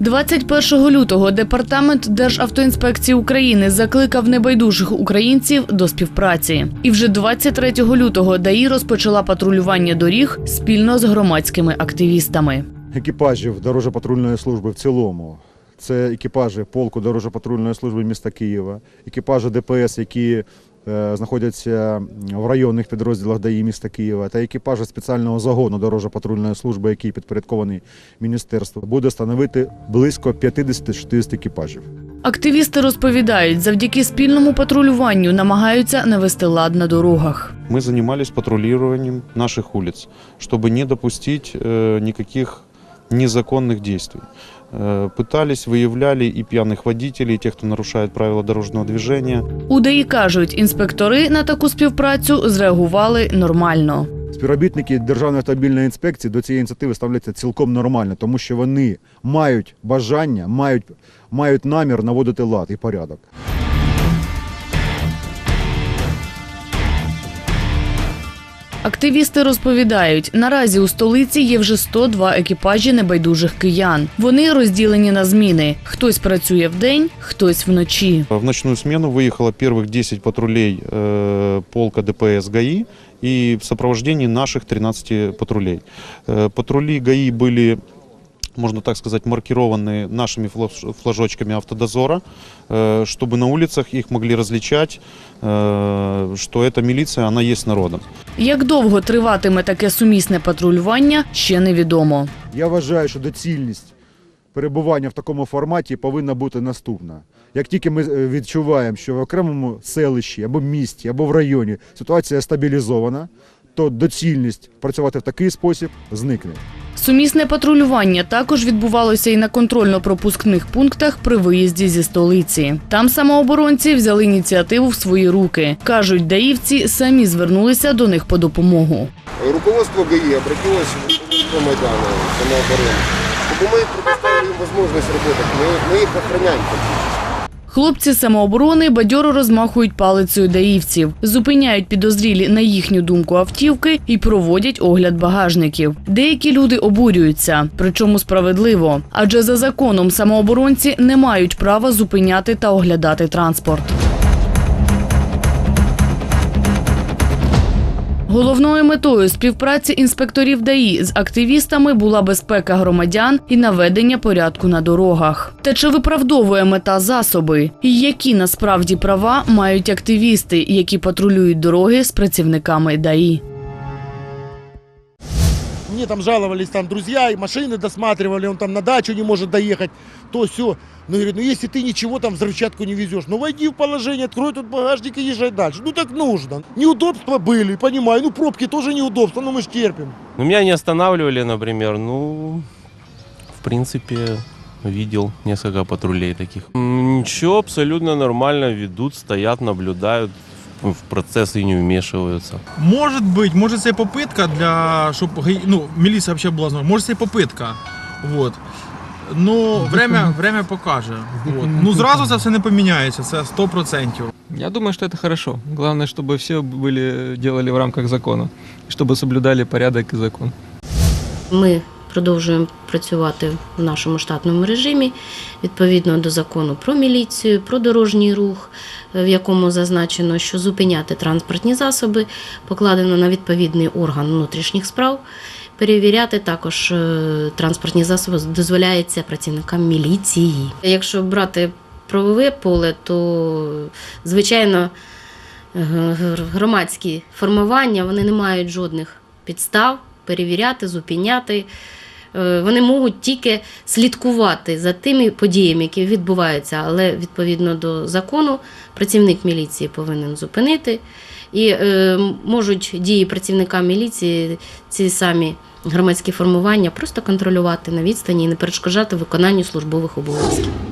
21 лютого департамент Державтоінспекції України закликав небайдужих українців до співпраці. І вже 23 лютого ДАІ розпочала патрулювання доріг спільно з громадськими активістами. екіпажів дорожньо-патрульної служби в цілому. Це екіпажі полку дорожньо-патрульної служби міста Києва, екіпажі ДПС, які знаходяться в районних підрозділах ДАІ міста Києва, та екіпажі спеціального загону дорожньо-патрульної служби, який підпорядкований міністерству, буде становити близько 50-60 екіпажів. Активісти розповідають, завдяки спільному патрулюванню намагаються навести лад на дорогах. мы занимались патрулированием наших улиц, чтобы не допустить э, никаких незаконных действий. Э, пытались, выявляли и пьяных водителей, и тех, кто нарушает правила дорожного движения. У ДАІ кажуть, інспектори на таку співпрацю зреагували нормально. Співробітники Державної автомобільної інспекції до цієї ініціативи ставляться цілком нормально, тому що вони мають бажання, мають, мають намір наводити лад і порядок. Активісти розповідають, наразі у столиці є вже 102 екіпажі небайдужих киян. Вони розділені на зміни. Хтось працює вдень, хтось вночі. В ночную смену выехало первых 10 патрулей э, полка ДПС ГАИ и в сопровождении наших 13 патрулей. Э, патрули ГАИ были можно так сказать, маркированы нашими флаж- флажочками автодозора, э, чтобы на улицах их могли различать, э, что эта милиция, она есть народом. Як довго триватиме таке сумісне патрулювання, ще невідомо. Я вважаю, що доцільність перебування в такому форматі повинна бути наступна. Як тільки ми е, відчуваємо, що в окремому селищі або місті, або в районі ситуація стабілізована, то доцільність працювати в такий спосіб зникне. Сумісне патрулювання також відбувалося і на контрольно-пропускних пунктах при виїзді зі столиці. Там самооборонці взяли ініціативу в свої руки. кажуть, даївці самі звернулися до них по допомогу. Руководство ГАИ обратилось в руководство Майдана, самообороны, чтобы мы предоставили им возможность работать. Мы, мы их охраняем фактически. Хлопці самооборони бадьоро розмахують палицею даївців, зупиняють підозрілі на їхню думку автівки і проводять огляд багажників. Деякі люди обурюються, причому справедливо, адже за законом самооборонці не мають права зупиняти та оглядати транспорт. Головною метою співпраці інспекторів ДАІ з активістами була безпека громадян і наведення порядку на дорогах. Та чи виправдовує мета засоби? І які насправді права мають активісти, які патрулюють дороги з працівниками ДАІ? Мне там жаловались там друзья, и машины досматривали, он там на дачу не может доехать, то все. Ну, говорит, ну если ты ничего там взрывчатку не везешь, ну войди в положение, открой тут багажник и езжай дальше. Ну так нужно. Неудобства были, понимаю, ну пробки тоже неудобства, но мы ж терпим. Ну, меня не останавливали, например, ну, в принципе, видел несколько патрулей таких. Ничего, абсолютно нормально ведут, стоят, наблюдают, в в процесс и не вмешиваются. Может быть, может це попитка для, щоб гаї- ну, міліція взагалі була знана. Може це попитка. Вот. Ну, время, время покаже. Вот. Ну, зразу це все не поміняється, це 100%. Я думаю, что это хорошо. Главное, чтобы все были, делали в рамках закона, чтобы соблюдали порядок и закон. Ми продовжуємо працювати в нашому штатному режимі відповідно до закону про міліцію, про дорожній рух, е, в якому зазначено, що зупиняти транспортні засоби покладено на відповідний орган внутрішніх справ. Перевіряти також е, транспортні засоби дозволяється працівникам міліції. Якщо брати правове поле, то звичайно г- громадські формування вони не мають жодних підстав перевіряти, зупиняти. Е, Вони можуть тільки слідкувати за тими подіями, які відбуваються, але відповідно до закону працівник міліції повинен зупинити. І е, можуть дії працівника міліції ці самі громадські формування просто контролювати на відстані і не перешкоджати виконанню службових обов'язків.